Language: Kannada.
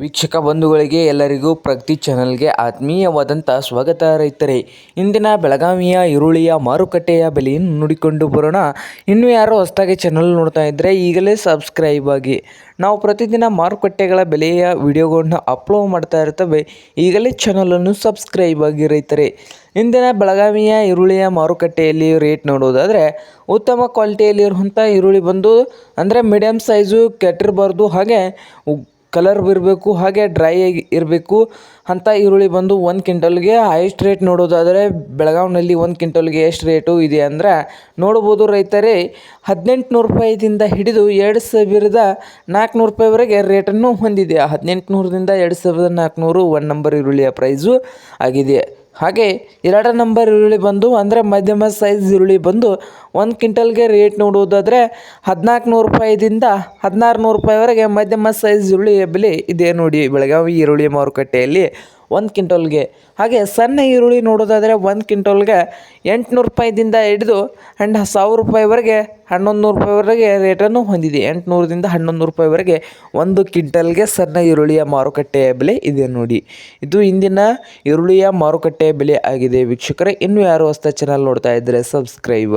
ವೀಕ್ಷಕ ಬಂಧುಗಳಿಗೆ ಎಲ್ಲರಿಗೂ ಪ್ರಗತಿ ಚಾನಲ್ಗೆ ಆತ್ಮೀಯವಾದಂಥ ಸ್ವಾಗತ ರೈತರೇ. ಇಂದಿನ ಬೆಳಗಾವಿಯ ಈರುಳ್ಳಿಯ ಮಾರುಕಟ್ಟೆಯ ಬೆಲೆಯನ್ನು ನೋಡಿಕೊಂಡು ಬರೋಣ. ಇನ್ನು ಯಾರು ಹೊಸದಾಗಿ ಚಾನಲ್ ನೋಡ್ತಾ ಇದ್ದರೆ ಈಗಲೇ ಸಬ್ಸ್ಕ್ರೈಬ್ ಆಗಿ. ನಾವು ಪ್ರತಿದಿನ ಮಾರುಕಟ್ಟೆಗಳ ಬೆಲೆಯ ವಿಡಿಯೋಗಳನ್ನು ಅಪ್ಲೋಡ್ ಮಾಡ್ತಾ ಇರ್ತವೆ. ಈಗಲೇ ಚಾನಲನ್ನು ಸಬ್ಸ್ಕ್ರೈಬ್ ಆಗಿ ರೈತರೇ. ಇಂದಿನ ಬೆಳಗಾವಿಯ ಈರುಳ್ಳಿಯ ಮಾರುಕಟ್ಟೆಯಲ್ಲಿ ರೇಟ್ ನೋಡೋದಾದರೆ ಉತ್ತಮ ಕ್ವಾಲಿಟಿಯಲ್ಲಿರುವಂಥ ಈರುಳ್ಳಿ ಬಂದು ಅಂದರೆ ಮೀಡಿಯಮ್ ಸೈಜು ಕೆಟ್ಟಿರಬಾರ್ದು. ಹಾಗೆ ಕಲರ್ ಇರಬೇಕು, ಹಾಗೆ ಡ್ರೈ ಆಗಿ ಇರಬೇಕು. ಅಂತ ಈರುಳ್ಳಿ ಬಂದು ಒಂದು ಕ್ವಿಂಟಲ್ಗೆ ಹೈಯೆಸ್ಟ್ ರೇಟ್ ನೋಡೋದಾದರೆ ಬೆಳಗಾವಿನಲ್ಲಿ ಒಂದು ಕ್ವಿಂಟಲ್ಗೆ ಎಷ್ಟು ರೇಟು ಇದೆ ಅಂದರೆ ನೋಡ್ಬೋದು ರೈತರೇ, ಹದಿನೆಂಟುನೂರು ರೂಪಾಯಿದಿಂದ ಹಿಡಿದು ಎರಡು ಸಾವಿರದ ನಾಲ್ಕುನೂರು ರೂಪಾಯಿವರೆಗೆ ರೇಟನ್ನು ಹೊಂದಿದೆ. ಹದಿನೆಂಟು ನೂರದಿಂದ ಎರಡು ಸಾವಿರದ ನಾಲ್ಕುನೂರು ಒನ್ ನಂಬರ್ ಈರುಳ್ಳಿಯ ಪ್ರೈಸು ಆಗಿದೆ. ಹಾಗೆ ಎರಡು ನಂಬರ್ ಈರುಳ್ಳಿ ಬಂದು, ಅಂದರೆ ಮಧ್ಯಮ ಸೈಜ್ ಈರುಳ್ಳಿ ಬಂದು, ಒಂದು ಕ್ವಿಂಟಲ್ಗೆ ರೇಟ್ ನೋಡುವುದಾದರೆ ಹದಿನಾಲ್ಕು ನೂರು ರೂಪಾಯಿದಿಂದ ಹದಿನಾರು ನೂರು ರೂಪಾಯಿವರೆಗೆ ಮಧ್ಯಮ ಸೈಜ್ ಈರುಳ್ಳಿ ಬೆಲೆ ಇದೆ ನೋಡಿ ಬೆಳಗಾವಿ ಈರುಳ್ಳಿ ಮಾರುಕಟ್ಟೆಯಲ್ಲಿ. ಒಂದು ಕ್ವಿಂಟಲ್ಗೆ. ಹಾಗೆ ಸಣ್ಣ ಈರುಳ್ಳಿ ನೋಡೋದಾದರೆ ಒಂದು ಕ್ವಿಂಟಲ್ಗೆ ಎಂಟುನೂರು ರೂಪಾಯಿದಿಂದ ಹಿಡಿದು ಆ್ಯಂಡ್ ಸಾವಿರ ರೂಪಾಯಿವರೆಗೆ ಹನ್ನೊಂದು ನೂರು ರೂಪಾಯಿವರೆಗೆ ರೇಟನ್ನು ಹೊಂದಿದೆ. ಎಂಟುನೂರದಿಂದ ಹನ್ನೊಂದು ನೂರು ರೂಪಾಯಿವರೆಗೆ ಒಂದು ಕ್ವಿಂಟಲ್ಗೆ ಸಣ್ಣ ಈರುಳ್ಳಿಯ ಮಾರುಕಟ್ಟೆಯ ಬೆಲೆ ಇದೆ ನೋಡಿ. ಇದು ಇಂದಿನ ಈರುಳ್ಳಿಯ ಮಾರುಕಟ್ಟೆಯ ಬೆಲೆ ಆಗಿದೆ. ವೀಕ್ಷಕರೇ, ಇನ್ನೂ ಯಾರು ಹೊಸ ಚಾನಲ್ ನೋಡ್ತಾ ಇದ್ದರೆ ಸಬ್ಸ್ಕ್ರೈಬ್